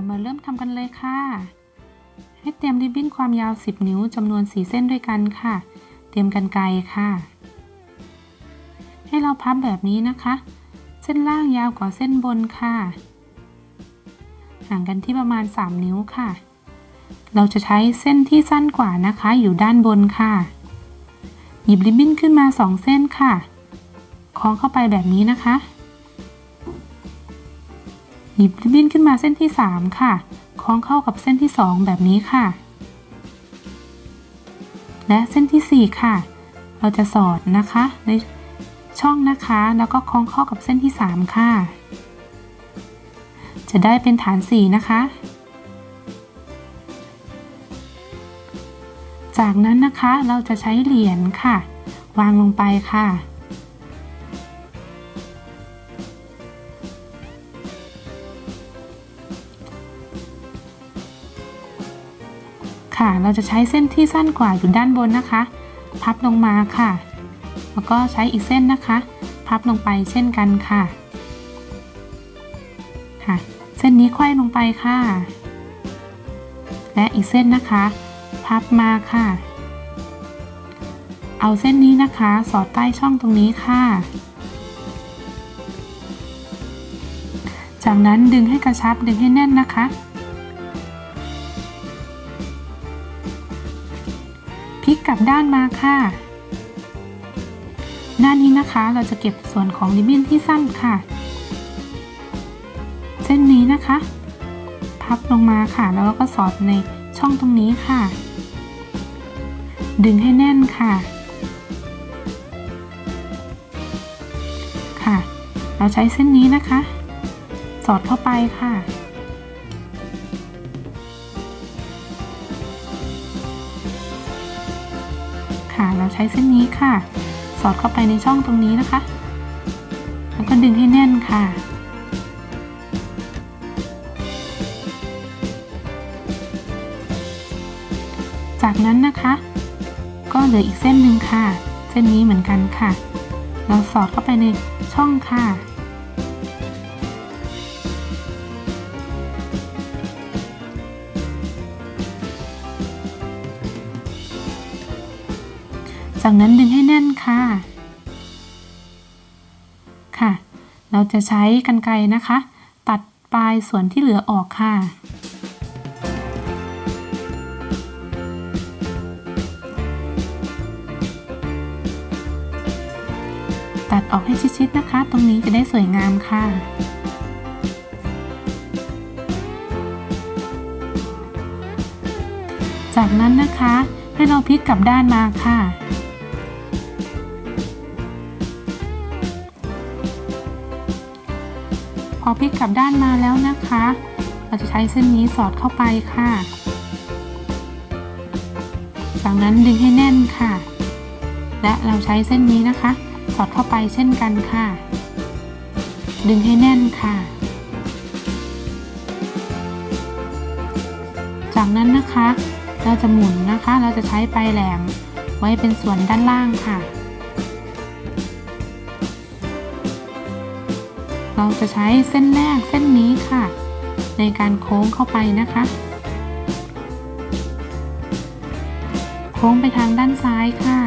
เรามาเริ่มทำกันเลยค่ะ ให้เตรียมริบบิ้นความยาว 10 นิ้วจำนวน 4 เส้นด้วยกันค่ะ เตรียมกันไกรค่ะ ให้เราพับแบบนี้นะคะ เส้นล่างยาวกว่าเส้นบนค่ะ ห่างกันที่ประมาณ 3 นิ้วค่ะ เราจะใช้เส้นที่สั้นกว่านะคะ อยู่ด้านบนค่ะ หยิบริบบิ้นขึ้นมา 2 เส้นค่ะคล้องเข้าไปแบบนี้นะคะ หยิบริบบิ้นขึ้นมาเส้นที่ 3 ค่ะ คล้องเข้ากับเส้นที่ 2 แบบนี้ค่ะ และเส้นทีสี่ 4 ค่ะ เราจะสอดนะคะในช่องนะคะ แล้วก็คล้องเข้ากับเส้นที่ 3 ค่ะ จะได้เป็นฐาน 4 นะคะ จากนั้นนะคะเราจะใช้เหรียญค่ะ วางลงไปค่ะ ค่ะ เราจะใช้เส้นที่สั้นกว่าอยู่ด้านบนนะคะ พับลงมาค่ะ แล้วก็ใช้อีกเส้นนะคะ พับลงไปเช่นกันค่ะค่ะ เส้นนี้ไขว้ลงไปค่ะ และอีกเส้นนะคะ พับมาค่ะ เอาเส้นนี้นะคะ สอดใต้ช่องตรงนี้ค่ะ จากนั้นดึงให้กระชับดึงให้แน่นนะคะ ลิกกลับด้านมาค่ะหน้านี้นะคะเราจะเก็บส่วนของริบบิ้นที่สั้นค่ะ เส้นนี้นะคะ พับลงมาค่ะ แล้วก็สอดในช่องตรงนี้ค่ะ ดึงให้แน่นค่ะค่ะ เราใช้เส้นนี้นะคะ สอดเข้าไปค่ะ ค่ะ เราใช้เส้นนี้ค่ะ สอดเข้าไปในช่องตรงนี้นะคะ แล้วก็ดึงให้แน่นค่ะ จากนั้นนะคะ ก็เหลืออีกเส้นหนึ่งค่ะ เส้นนี้เหมือนกันค่ะ เราสอดเข้าไปในช่องค่ะ จากนั้นดึงให้แน่นค่ะ ค่ะ เราจะใช้กรรไกรนะคะ ตัดปลายส่วนที่เหลือออกค่ะตัดออกให้ชิดๆนะคะ ตรงนี้จะได้สวยงามค่ะ จากนั้นนะคะให้เราพลิกกลับด้านมาค่ะ อพลิกกลับด้านมาแล้วนะคะ เราจะใช้เส้นนี้สอดเข้าไปค่ะ จากนั้นดึงให้แน่นค่ะ และเราใช้เส้นนี้นะคะ สอดเข้าไปเช่นกันค่ะ ดึงให้แน่นค่ะ จากนั้นนะคะ เราจะหมุนนะคะ เราจะใช้ปลายแหลมไว้เป็นส่วนด้านล่างค่ะ เราจะใช้เส้นแรกเส้นนี้ค่ะ ในการโค้งเข้าไปนะคะ โค้งไปทางด้านซ้ายค่ะ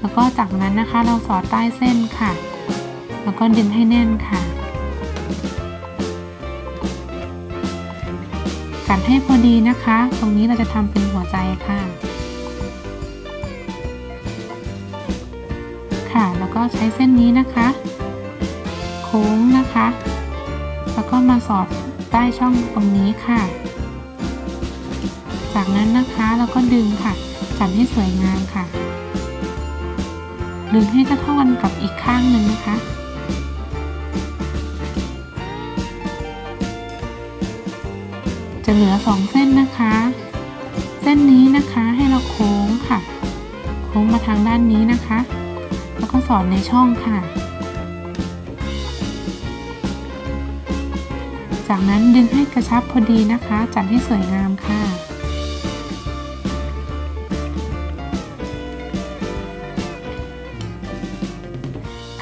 แล้วก็จากนั้นนะคะเราสอดใต้เส้นค่ะ แล้วก็ดึงให้แน่นค่ะกัดให้พอดีนะคะ ตรงนี้เราจะทำเป็นหัวใจค่ะ ค่ะ แล้วก็ใช้เส้นนี้นะคะ โค้งนะคะ แล้วก็มาสอดใต้ช่องตรงนี้ค่ะ จากนั้นนะคะเราก็ดึงค่ะ จัดให้สวยงามค่ะ ดึงให้เท่ากันกับอีกข้างหนึ่งนะคะจะเหลือสองเส้นนะคะ เส้นนี้นะคะให้เราโค้งค่ะ โค้งมาทางด้านนี้นะคะ แล้วก็สอดในช่องค่ะ จากนั้นดึงให้กระชับพอดีนะคะ จัดให้สวยงามค่ะ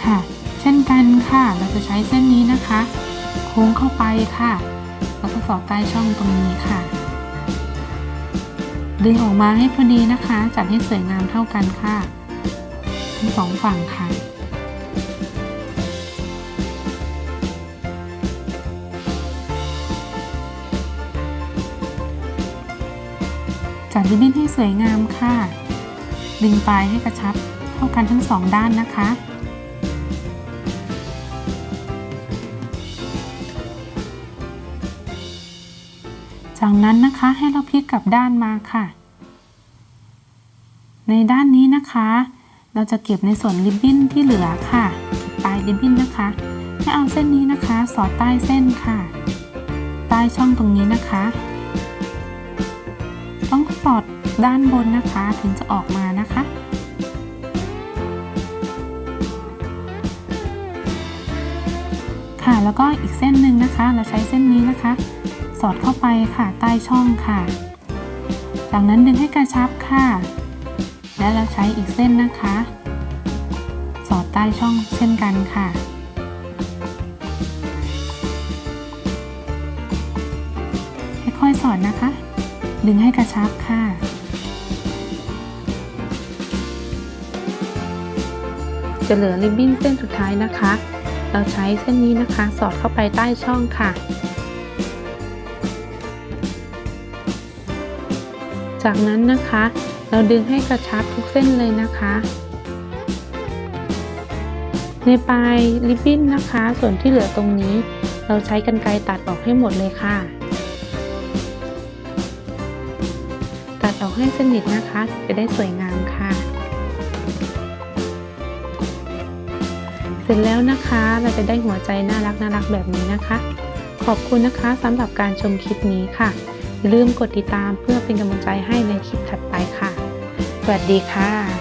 ค่ะ เช่นกันค่ะ เราจะใช้เส้นนี้นะคะ โค้ค้งเข้าไปค่ะ แล้วก็สอดใต้ช่องตรงนี้ค่ะ ดึงออกมาให้พอดีนะคะ จัดให้สวยงามเท่ากันค่ะ ทั้งสองฝั่งค่ะ จัดริบบิ้นให้สวยงามค่ะ ดึงปลายให้กระชับเท่ากันทั้งสองด้านนะคะจากนั้นนะคะให้เราพลิกกลับด้านมาค่ะ ในด้านนี้นะคะ เราจะเก็บในส่วนริบบิ้นที่เหลือค่ะเก็บปลายริบบิ้นนะคะให้เอาเส้นนี้นะคะ สอดใต้เส้นค่ะ ใต้ช่องตรงนี้นะคะ ต้องสอดด้านบนนะคะถึงจะออกมานะคะค่ะแล้วก็อีกเส้นหนึ่งนะคะ เราใช้เส้นนี้นะคะ สอดเข้าไปค่ะใต้ช่องค่ะ จากนั้นดึงให้กระชับค่ะ และเราใช้อีกเส้นนะคะ สอดใต้ช่องเช่นกันค่ะค่อยๆสอดนะคะ ดึงให้กระชับค่ะจะเหลือริบบิ้นเส้นสุดท้ายนะคะ เราใช้เส้นนี้นะคะ สอดเข้าไปใต้ช่องค่ะ จากนั้นนะคะ เราดึงให้กระชับทุกเส้นเลยนะคะ ในปลายริบบิ้นนะคะ ส่วนที่เหลือตรงนี้ เราใช้กรรไกรตัดออกให้หมดเลยค่ะ ตัดออกให้สนิทนะคะ จะได้สวยงามค่ะ เสร็จแล้วนะคะเราจะได้หัวใจน่ารักน่ารักแบบนี้นะคะ ขอบคุณนะคะสำหรับการชมคลิปนี้ค่ะ อย่าลืมกดติดตามเพื่อเป็นกำลังใจให้ในคลิปถัดไปค่ะ สวัสดีค่ะ